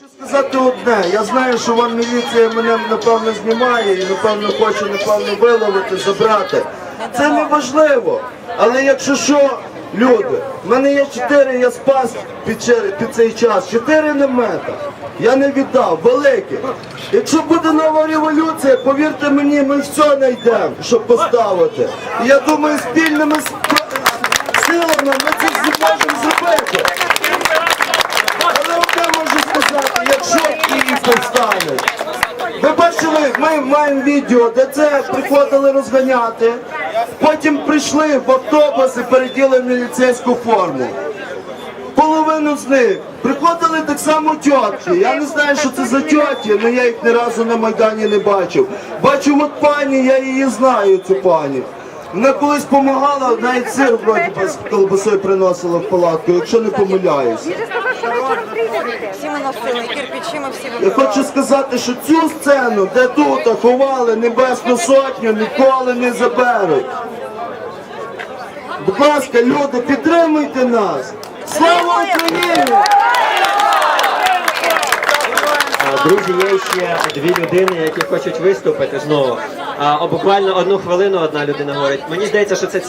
Хочу сказати одне. Я знаю, що вам міліція мене напевно знімає і напевно хоче напевно виловити, забрати. Це не важливо. Але якщо що, люди, в мене є чотири, я спас під, під цей час. Чотири намета. Я не віддав, великі. Якщо буде нова революція, повірте мені, ми все знайдемо, щоб поставити. І я думаю, спільними силами ми це зможемо зробити. Але одне можу сказати, якщо Київ. Ви бачили, ми маємо відео, де це приходили розганяти, потім прийшли в автобус і переділи міліцейську форму. Половину з них приходили так само тітки. Я не знаю, що це за тьоті, але я їх ні разу на Майдані не бачив. Бачу от пані, я її знаю, цю пані. Вона колись допомагала, навіть сир вроді з колбасою приносила в палатку, якщо не помиляюсь. Він же сказав, що вечором прийдете. Всі ми носили, кирпичі ми всі Я хочу сказати, що цю сцену, де тут ховали Небесну Сотню, ніколи не заберуть. Будь ласка, люди, підтримуйте нас! Слава Україні! Друзі, є ще дві людини, які хочуть виступити знову. А, буквально одну хвилину одна людина говорить. Мені здається, що це цікаво.